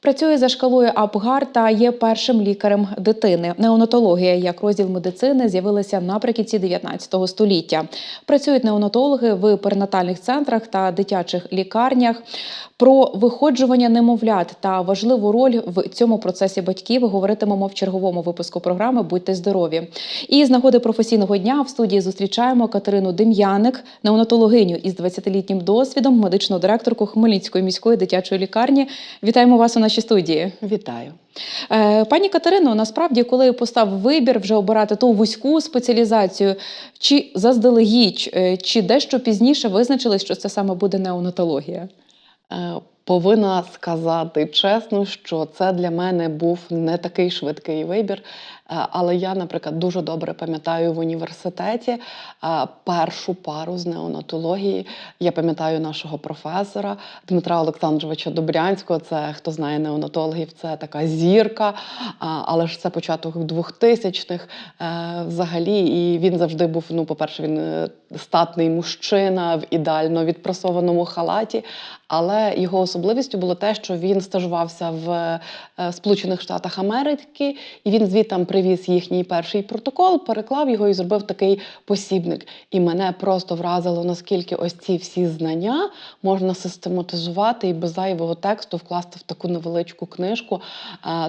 Працює за шкалою Апгар та є першим лікарем дитини. Неонатологія як розділ медицини з'явилася наприкінці 19 століття. Працюють неонатологи в перинатальних центрах та дитячих лікарнях. Про виходжування немовлят та важливу роль в цьому процесі батьків говоритимемо в черговому випуску програми Будьте здорові. І з нагоди професійного дня в студії зустрічаємо Катерину Дем'яник, неонатологиню із 20-літнім досвідом, медичну директорку Хмельницької міської дитячої лікарні. Вітаємо вас у нашій студії. Вітаю. Е, Пані Катерино, насправді, коли постав вибір вже обирати ту вузьку спеціалізацію, чи заздалегідь, е, чи дещо пізніше визначили, що це саме буде неонатологія? Е, Повинна сказати чесно, що це для мене був не такий швидкий вибір. Е, Але я, наприклад, дуже добре пам'ятаю в університеті е, першу пару з неонатології. Я пам'ятаю нашого професора Дмитра Олександровича Добрянського. Це хто знає неонатологів, це така зірка. Але ж це початок 2000-х е, взагалі. І він завжди був. Ну, по-перше, він е, статний мужчина в ідеально відпрасованому халаті. Але його особливістю було те, що він стажувався в е, Сполучених Штатах Америки, і він звідтам привіз їхній перший протокол, переклав його і зробив такий посібник. І мене просто вразило, наскільки ось ці всі знання можна систематизувати і без зайвого тексту вкласти в таку невеличку книжку.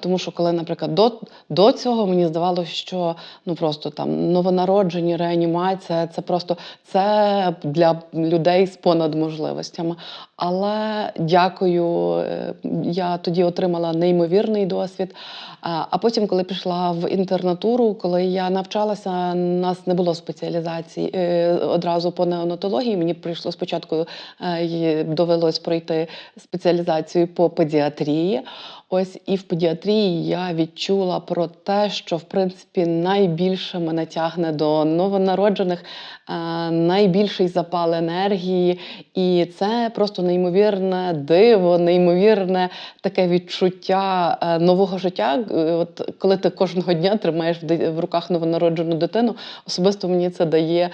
Тому що, коли, наприклад, до, до цього мені здавалося, що ну просто там новонароджені реанімація, це просто це для людей з понадможливостями. Але дякую, е, я тоді отримала неймовірний досвід. А потім, коли пішла в інтернатуру, коли я навчалася, нас не було спеціалізації е, одразу по неонатології. Мені прийшло спочатку е, довелось пройти спеціалізацію по педіатрії. Ось і в педіатрії я відчула про те, що в принципі найбільше мене тягне до новонароджених, е, найбільший запал енергії, і це просто неймовірне диво, неймовірне таке відчуття е, нового життя. Е, От коли ти кожного дня тримаєш в руках новонароджену дитину, особисто мені це дає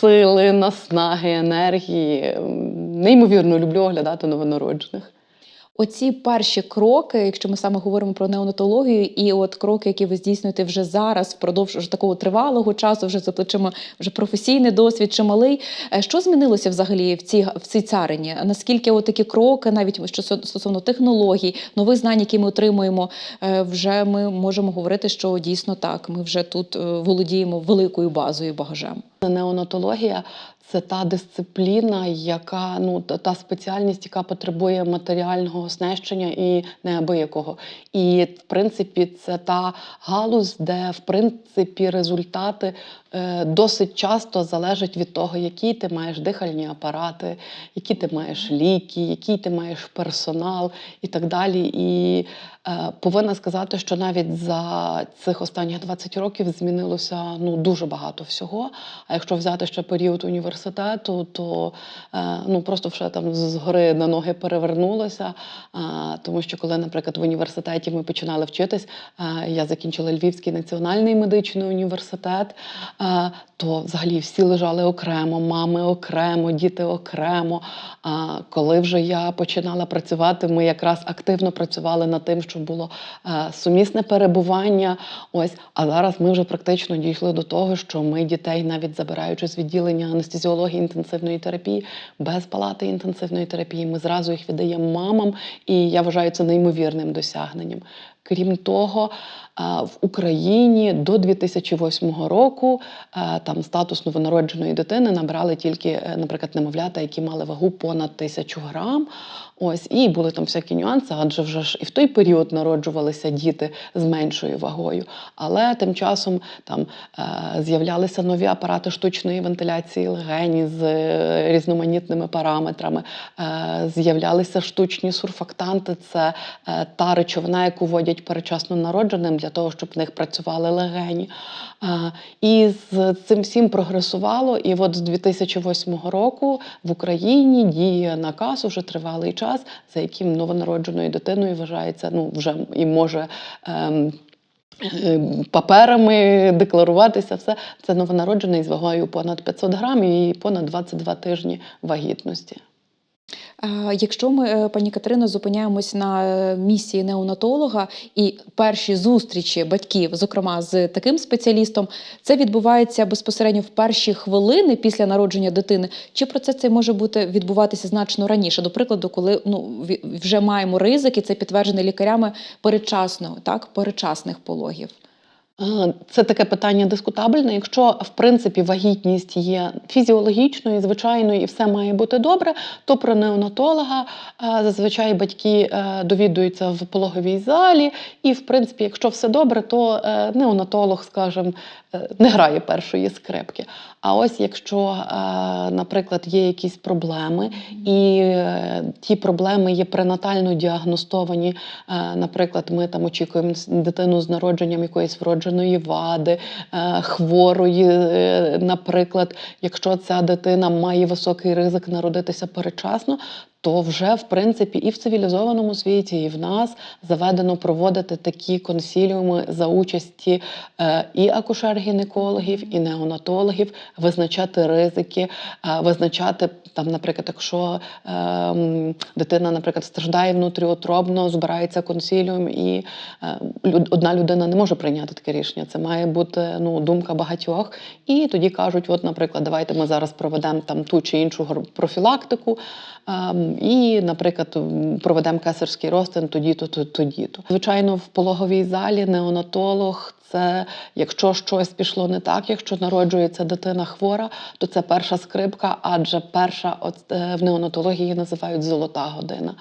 сили, наснаги, енергії. Неймовірно люблю оглядати новонароджених. Оці перші кроки, якщо ми саме говоримо про неонатологію, і от кроки, які ви здійснюєте вже зараз, впродовж вже такого тривалого часу, вже за плечима вже професійний досвід, чималий. Е, Що змінилося взагалі в цій в цій царині? Наскільки от такі кроки, навіть що со- стосовно технологій, нових знань, які ми отримуємо, е, вже ми можемо говорити, що дійсно так, ми вже тут е, володіємо великою базою багажем. Неонатологія це та дисципліна, яка ну та, спеціальність, яка потребує матеріального оснащення і неабиякого. І в принципі, це та галузь, де в принципі результати е, досить часто залежать від того, які ти маєш дихальні апарати, які ти маєш ліки, який ти маєш персонал і так далі. І повинна сказати, що навіть за цих останніх 20 років змінилося ну дуже багато всього. А якщо взяти ще період університету, то е, ну просто вже там згори на ноги перевернулося. Е, тому що коли, наприклад, в університеті ми починали вчитись, е, я закінчила Львівський національний медичний університет, е, то взагалі всі лежали окремо, мами окремо, діти окремо. А коли вже я починала працювати, ми якраз активно працювали над тим, щоб було е, сумісне перебування. Ось, а зараз ми вже практично дійшли до того, що ми дітей, навіть забираючи з відділення анестезіології інтенсивної терапії, без палати інтенсивної терапії, ми зразу їх віддаємо мамам, і я вважаю це неймовірним досягненням. Крім того, в Україні до 2008 року там статус новонародженої дитини набрали тільки, е, наприклад, немовлята, які мали вагу понад тисячу грам. Ось і були там всякі нюанси, адже вже ж і в той період народжувалися діти з меншою вагою. Але тим часом там е, з'являлися нові апарати штучної вентиляції легені з е, різноманітними параметрами. З'являлися штучні сурфактанти. Це та речовина, яку вводять перечасно народженим для того, щоб в них працювали легені. І з цим всім прогресувало. І от з 2008 року в Україні діє наказ уже тривалий час, за яким новонародженою дитиною вважається, ну вже і може. Ем, е, Паперами декларуватися, все це новонароджений з вагою понад 500 грамів і понад 22 тижні вагітності. Е, Якщо ми, е, пані Катерино, зупиняємось на е, місії неонатолога і перші зустрічі батьків, зокрема з таким спеціалістом, це відбувається безпосередньо в перші хвилини після народження дитини. Чи процес цей може бути відбуватися значно раніше? До прикладу, коли ну вже маємо ризик, і це підтверджений лікарями передчасного, так передчасних пологів. Е, Це таке питання дискутабельне. Якщо в принципі вагітність є фізіологічною, звичайною, і все має бути добре, то про неонатолога е, зазвичай батьки е, довідуються в пологовій залі. І, в принципі, якщо все добре, то неонатолог, скажімо, не грає першої скрипки. А ось якщо, е, наприклад, є якісь проблеми, і е, ті проблеми є пренатально діагностовані. Е, Наприклад, ми там очікуємо дитину з народженням якоїсь вродженої вади, хворої. Наприклад, якщо ця дитина має високий ризик народитися передчасно. То вже в принципі і в цивілізованому світі, і в нас заведено проводити такі консіліуми за участі е, і акушер-гінекологів, і неонатологів, визначати ризики, е, визначати там, наприклад, якщо е, дитина, наприклад, страждає внутріутробно, збирається консіліум, і е, одна людина не може прийняти таке рішення. Це має бути ну, думка багатьох. І тоді кажуть: от, наприклад, давайте ми зараз проведемо там ту чи іншу профілактику. ем, І, наприклад, проведемо кесарський розтин тоді-то, то- тоді-то. Звичайно, в пологовій залі неонатолог це якщо щось пішло не так, якщо народжується дитина хвора, то це перша скрипка, адже перша от, е, в неонатології називають золота година.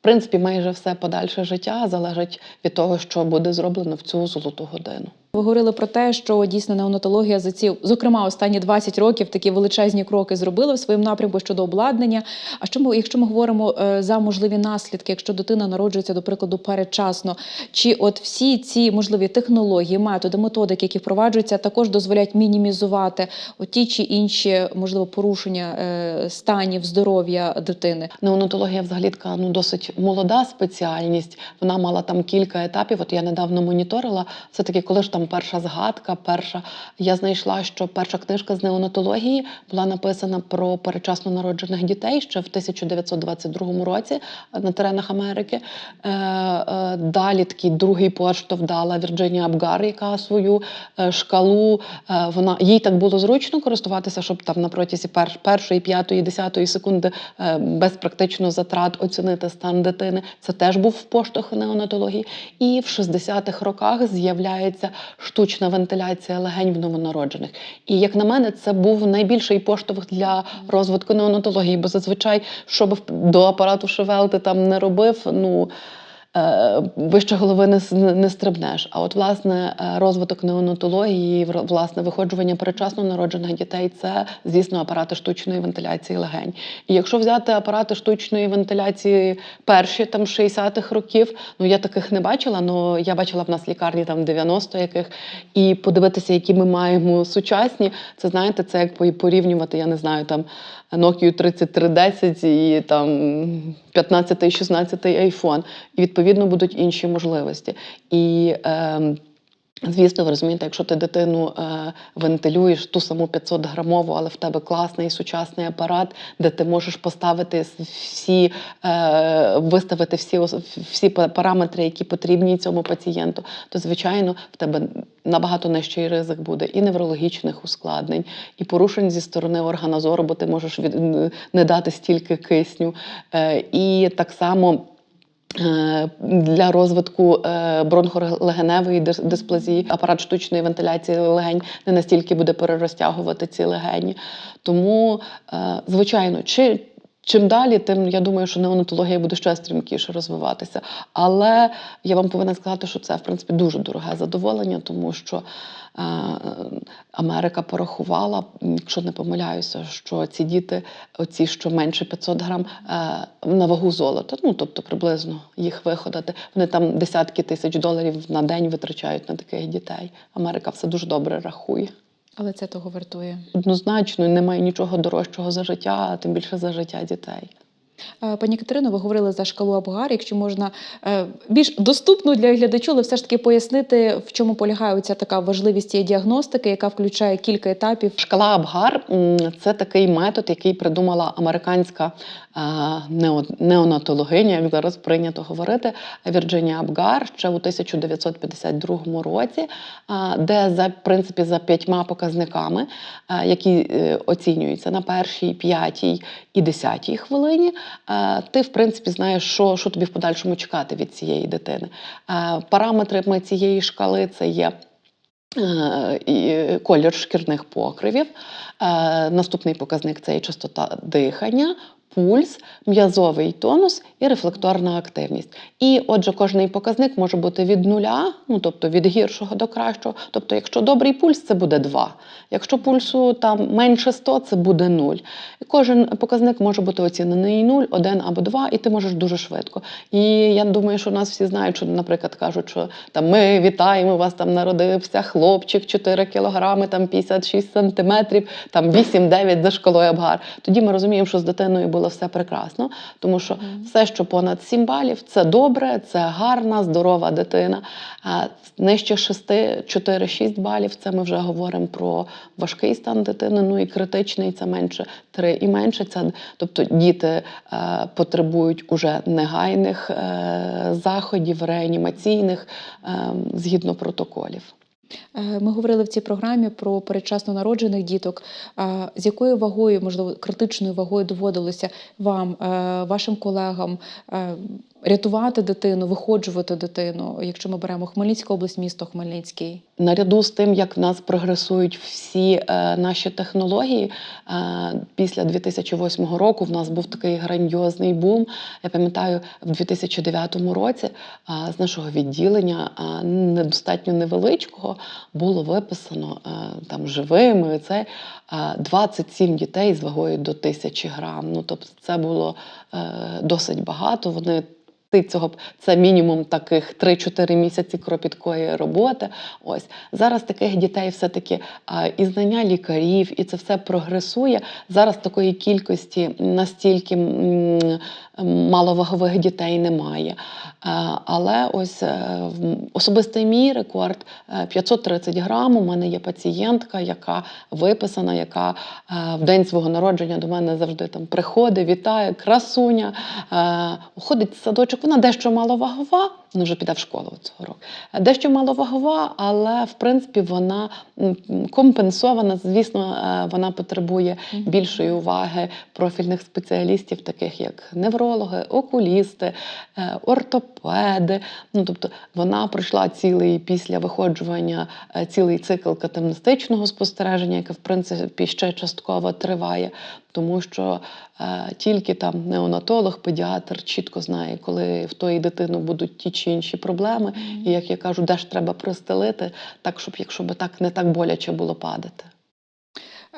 В принципі, майже все подальше життя залежить від того, що буде зроблено в цю золоту годину. Ви говорили про те, що дійсно неонатологія за ці, зокрема, останні 20 років такі величезні кроки зробила в своєму напрямку щодо обладнання. А що ми, якщо ми говоримо е, за можливі наслідки, якщо дитина народжується, до прикладу, передчасно, чи от всі ці можливі технології, методи, методики, які впроваджуються, також дозволяють мінімізувати ті чи інші можливо порушення е, станів здоров'я дитини? Неонатологія взагалі така ну досить молода спеціальність. Вона мала там кілька етапів. От я недавно моніторила. Все таки, коли ж там перша згадка, перша я знайшла, що перша книжка з неонатології була написана про передчасно народжених дітей ще в 1922 році на теренах Америки. Е, е, далі такий другий поштовх дала Вірджинія Абгар, яка свою е, шкалу. Е, вона їй так було зручно користуватися, щоб там на протязі пер, першої, п'ятої, десятої секунди е, без практично затрат оцінити стан дитини. Це теж був поштовх неонатології. І в 60-х роках з'являється штучна вентиляція легень в новонароджених. І як на мене, це був найбільший поштовх для розвитку неонатології, бо зазвичай, що би до апарату Шевелти там не робив, ну. Е, Вище голови не, не не стрибнеш. А от власне е, розвиток неонатології, власне виходжування передчасно народжених дітей це, звісно, апарати штучної вентиляції легень. І якщо взяти апарати штучної вентиляції перші там 60-х років, ну я таких не бачила, але я бачила в нас лікарні там 90 яких, і подивитися, які ми маємо сучасні, це знаєте, це як порівнювати, я не знаю, там Nokia 3310 і там 15-16 iPhone. І відповідно будуть інші можливості. І ем, Звісно, ви розумієте, якщо ти дитину е, вентилюєш ту саму 500 грамову, але в тебе класний сучасний апарат, де ти можеш поставити всі, е, виставити всі, всі параметри, які потрібні цьому пацієнту, то звичайно в тебе набагато нижчий ризик буде і неврологічних ускладнень, і порушень зі сторони органа зору, бо ти можеш від, не дати стільки кисню. Е, і так само. Е, Для розвитку е, бронхолегеневої дисплазії апарат штучної вентиляції легень не настільки буде перерозтягувати ці легені. Тому, е, звичайно, чи чим далі, тим я думаю, що неонатологія буде ще стрімкіше розвиватися. Але я вам повинна сказати, що це в принципі дуже дороге задоволення, тому що е, Америка порахувала, якщо не помиляюся, що ці діти, оці, що менше 500 грам, е, на вагу золота, ну тобто приблизно їх виходити. Вони там десятки тисяч доларів на день витрачають на таких дітей. Америка все дуже добре рахує. Але це того вартує. Однозначно, немає нічого дорожчого за життя, а тим більше за життя дітей. Е, Пані Катерино, ви говорили за шкалу Абгар. Якщо можна е, більш доступну для глядачу, але все ж таки пояснити, в чому полягає ця така важливість цієї діагностики, яка включає кілька етапів. Шкала Абгар це такий метод, який придумала американська е, неонатологиня, як зараз прийнято говорити, Вірджинія Абгар ще у 1952 році, де за принципі за п'ятьма показниками, які оцінюються на першій, п'ятій і десятій хвилині, ти в принципі знаєш, що, що тобі в подальшому чекати від цієї дитини. Е, Параметрами цієї шкали це є. Е, колір шкірних покривів. Е, Наступний показник це і частота дихання, пульс, м'язовий тонус і рефлекторна активність. І отже, кожний показник може бути від нуля, ну тобто від гіршого до кращого. Тобто, якщо добрий пульс, це буде 2. Якщо пульсу там менше 100, це буде 0. І кожен показник може бути оцінений 0, 1 або 2, і ти можеш дуже швидко. І я думаю, що нас всі знають, що, наприклад, кажуть, що там ми вітаємо, вас там народився хлопчик 4 кілограми, там 56 сантиметрів, там 8-9 за шкалою Абгар. Тоді ми розуміємо, що з дитиною було все прекрасно, тому що все, що понад 7 балів, це добре, це гарна, здорова дитина. А нижче 6, 4-6 балів, це ми вже говоримо про важкий стан дитини, ну і критичний це менше 3 і менше. Це, тобто діти е, потребують уже негайних е, заходів, реанімаційних е, згідно протоколів. Е, Ми говорили в цій програмі про передчасно народжених діток. З якою вагою, можливо, критичною вагою доводилося вам, е, вашим колегам е, рятувати дитину, виходжувати дитину, якщо ми беремо Хмельницька область, місто Хмельницький? Наряду з тим, як в нас прогресують всі е, наші технології, е, після 2008 року в нас був такий грандіозний бум. Я пам'ятаю, в 2009 році е, з нашого відділення е, недостатньо невеличкого було виписано е, там живими це е, 27 дітей з вагою до тисячі грам. Ну тобто, це було е, досить багато. Вони ти цього це мінімум таких 3-4 місяці кропіткої роботи. Ось зараз таких дітей все-таки і знання лікарів, і це все прогресує. Зараз такої кількості настільки маловагових дітей немає. Е, Але ось е, особистий мій рекорд е, 530 грам. У мене є пацієнтка, яка виписана, яка е, в день свого народження до мене завжди там приходить, вітає, красуня, е, ходить в садочок. Вона дещо маловагова, вона вже піде в школу цього року. Дещо маловагова, але в принципі вона компенсована. Звісно, е, вона потребує більшої уваги профільних спеціалістів, таких як неврологи, окулісти, е, ортопеди. Ну тобто вона пройшла цілий після виходжування, е, цілий цикл катамнестичного спостереження, яке в принципі ще частково триває, тому що е, тільки там неонатолог, педіатр чітко знає, коли в тої дитини будуть ті чи інші проблеми. І як я кажу, де ж треба пристелити, так щоб якщо би так не так боляче було падати.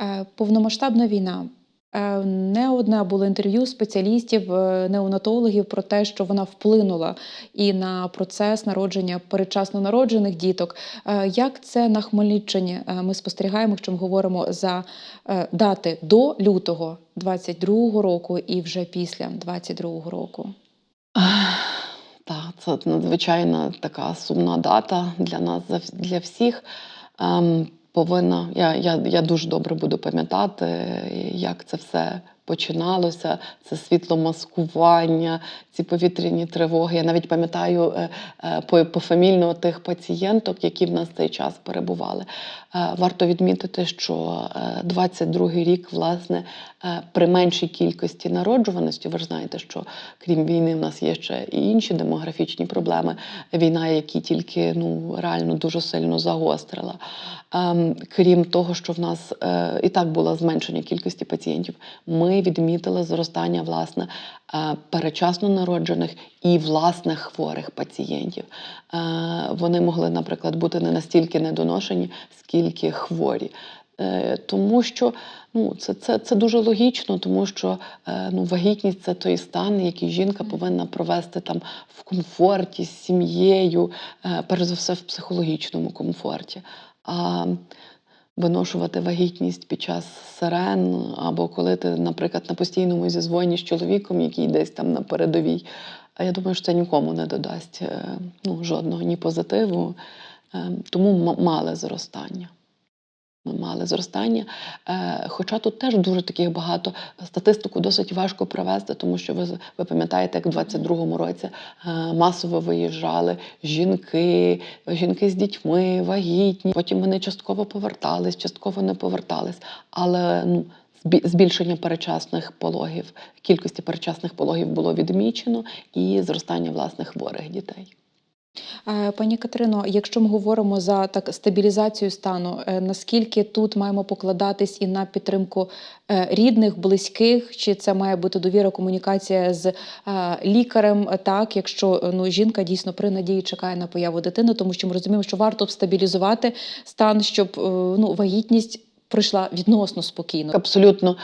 Е, Повномасштабна війна. Е, Не одне було інтерв'ю спеціалістів, е, неонатологів про те, що вона вплинула і на процес народження передчасно народжених діток. Як це на Хмельниччині ми спостерігаємо, якщо ми говоримо за дати до лютого 22-го року і вже після 22-го року? Так, це надзвичайно така сумна дата для нас, для всіх. Ем, повинна, я, я, я дуже добре буду пам'ятати, як це все починалося. Це світломаскування, ці повітряні тривоги. Я навіть пам'ятаю е, е, по- пофамільно тих пацієнток, які в нас цей час перебували. Е, Варто відмітити, що 22-й рік, власне, при меншій кількості народжуваності, ви ж знаєте, що крім війни, в нас є ще і інші демографічні проблеми. Війна, які тільки ну реально дуже сильно загострила. Ем, крім того, що в нас і так було зменшення кількості пацієнтів, ми відмітили зростання власне е, перечасно народжених і власне хворих пацієнтів. Е, вони могли, наприклад, бути не настільки недоношені, скільки хворі. Е, Тому що ну, це, це, це дуже логічно, тому що ну, вагітність це той стан, який жінка повинна провести там в комфорті, з сім'єю, перш за все в психологічному комфорті. А виношувати вагітність під час сирен, або коли ти, наприклад, на постійному зізвоні з чоловіком, який десь там на передовій. А я думаю, що це нікому не додасть е, ну, жодного ні позитиву. Е, Тому мале зростання. Ми мали зростання. Е, Хоча тут теж дуже таких багато статистику досить важко провести, тому що ви, ви пам'ятаєте, як в 22-му році е, масово виїжджали жінки, жінки з дітьми, вагітні. Потім вони частково повертались, частково не повертались. Але ну, збільшення перечасних пологів, кількості перечасних пологів було відмічено, і зростання власне хворих дітей. Е, Пані Катерино, якщо ми говоримо за так стабілізацію стану, е, наскільки тут маємо покладатись і на підтримку е, рідних, близьких, чи це має бути довіра, комунікація з лікарем, так, якщо ну, жінка дійсно при надії чекає на появу дитини, тому що ми розуміємо, що варто стабілізувати стан, щоб ну, вагітність пройшла відносно спокійно. Абсолютно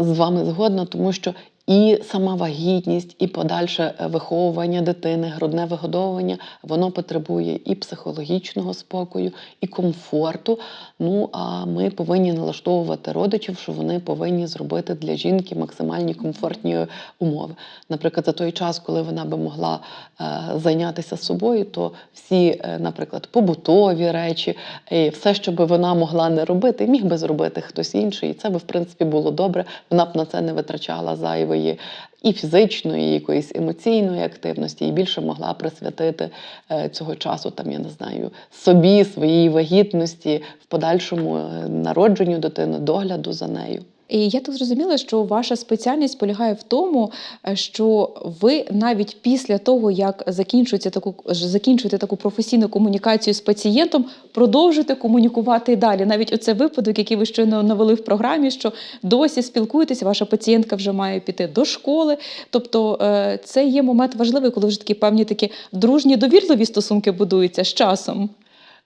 з вами згодна, тому що і сама вагітність, і подальше е, виховування дитини, грудне вигодовування, воно потребує і психологічного спокою, і комфорту. Ну а ми повинні налаштовувати родичів, що вони повинні зробити для жінки максимальні комфортні умови. Наприклад, за той час, коли вона би могла е, зайнятися собою, то всі, е, наприклад, побутові речі, і все, що би вона могла не робити, міг би зробити хтось інший. І це би, в принципі, було добре. Вона б на це не витрачала зайвої і фізичної, і якоїсь емоційної активності, і більше могла присвятити е, цього часу, там, я не знаю, собі, своїй вагітності, в подальшому е, народженню дитини, догляду за нею. І я так зрозуміла, що ваша спеціальність полягає в тому, е, що ви навіть після того, як закінчуєте таку закінчуєте таку професійну комунікацію з пацієнтом, продовжуєте комунікувати далі. Навіть оце випадок, який ви щойно навели в програмі, що досі спілкуєтеся, ваша пацієнтка вже має піти до школи. Тобто е, це є момент важливий, коли вже такі певні такі дружні довірливі стосунки будуються з часом.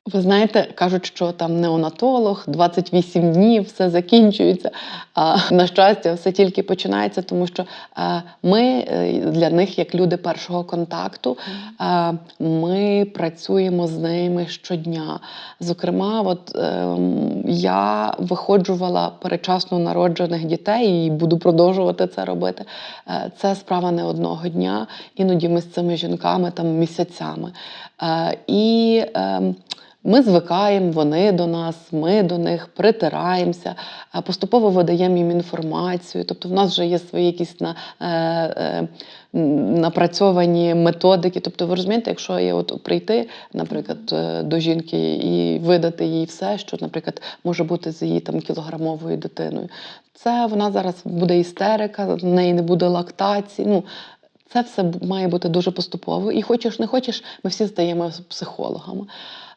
Ви знаєте, кажуть, що там неонатолог, 28 днів, все закінчується. А на щастя, все тільки починається, тому що е, ми е, для них, як люди першого контакту, е, ми працюємо з ними щодня. Зокрема, от е, я виходжувала перечасно народжених дітей і буду продовжувати це робити. Це справа не одного дня. Іноді ми з цими жінками там місяцями. І е, ми звикаємо, вони до нас, ми до них притираємося, поступово видаємо їм інформацію. Тобто, в нас вже є свої якісь на, е, е, напрацьовані методики. Тобто, ви розумієте, якщо є от прийти, наприклад, е, до жінки і видати їй все, що, наприклад, може бути з її там кілограмовою дитиною, це вона зараз буде істерика, в неї не буде лактації. Ну, це все має бути дуже поступово. І хочеш, не хочеш, ми всі стаємо психологами.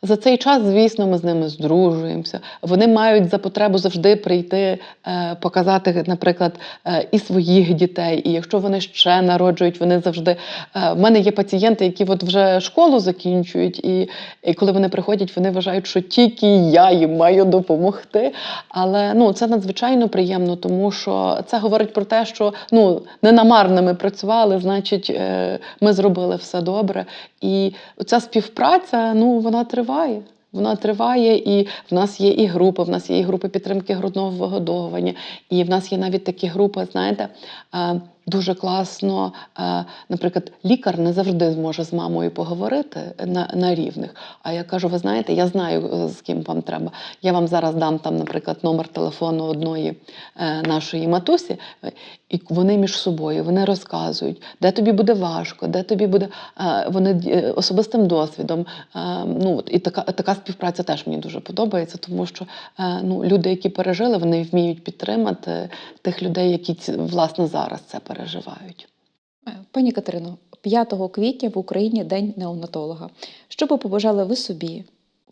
За цей час, звісно, ми з ними здружуємося. Вони мають за потребу завжди прийти, е, показати, наприклад, е, і своїх дітей. І якщо вони ще народжують, вони завжди. Е, в мене є пацієнти, які от вже школу закінчують, і, і коли вони приходять, вони вважають, що тільки я їм маю допомогти. Але ну, це надзвичайно приємно, тому що це говорить про те, що ну, не намарно ми працювали, значить, ми зробили все добре. І ця співпраця, ну, вона триває. Вона триває, і в нас є і групи, в нас є і групи підтримки грудного вигодовування, і в нас є навіть такі групи, знаєте, е, дуже класно. е, Наприклад, лікар не завжди зможе з мамою поговорити на, на рівних. А я кажу: ви знаєте, я знаю, е, з ким вам треба. Я вам зараз дам там, наприклад, номер телефону одної е, нашої матусі, і вони між собою вони розказують, де тобі буде важко, де тобі буде вони особистим досвідом. Ну от і така, така співпраця теж мені дуже подобається, тому що ну, люди, які пережили, вони вміють підтримати тих людей, які власне зараз це переживають. Е, Пані Катерино, 5 квітня в Україні День неонатолога. Що би побажали ви собі,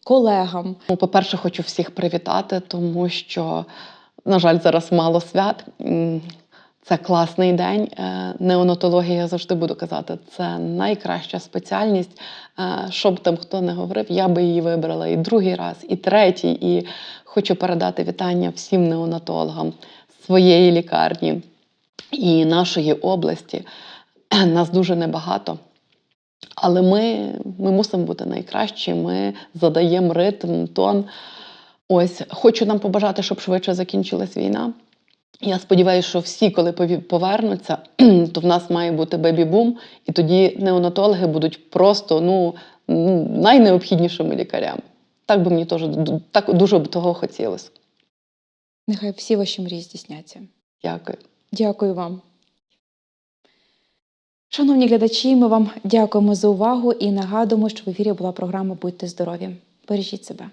колегам? Ну, по-перше, хочу всіх привітати, тому що, на жаль, зараз мало свят. Це класний день. Е, Неонатологія, я завжди буду казати, це найкраща спеціальність. Е, Що б там хто не говорив, я би її вибрала і другий раз, і третій. І хочу передати вітання всім неонатологам своєї лікарні і нашої області. Нас дуже небагато. Але ми, ми мусимо бути найкращі, ми задаємо ритм, тон. Ось хочу нам побажати, щоб швидше закінчилась війна. Я сподіваюся, що всі, коли повернуться, то в нас має бути бебі-бум, і тоді неонатологи будуть просто ну, найнеобхіднішими лікарями. Так би мені теж так дуже б того хотілося. Нехай всі ваші мрії здійсняться. Дякую. Дякую вам. Шановні глядачі, ми вам дякуємо за увагу і нагадуємо, що в ефірі була програма Будьте здорові. Бережіть себе.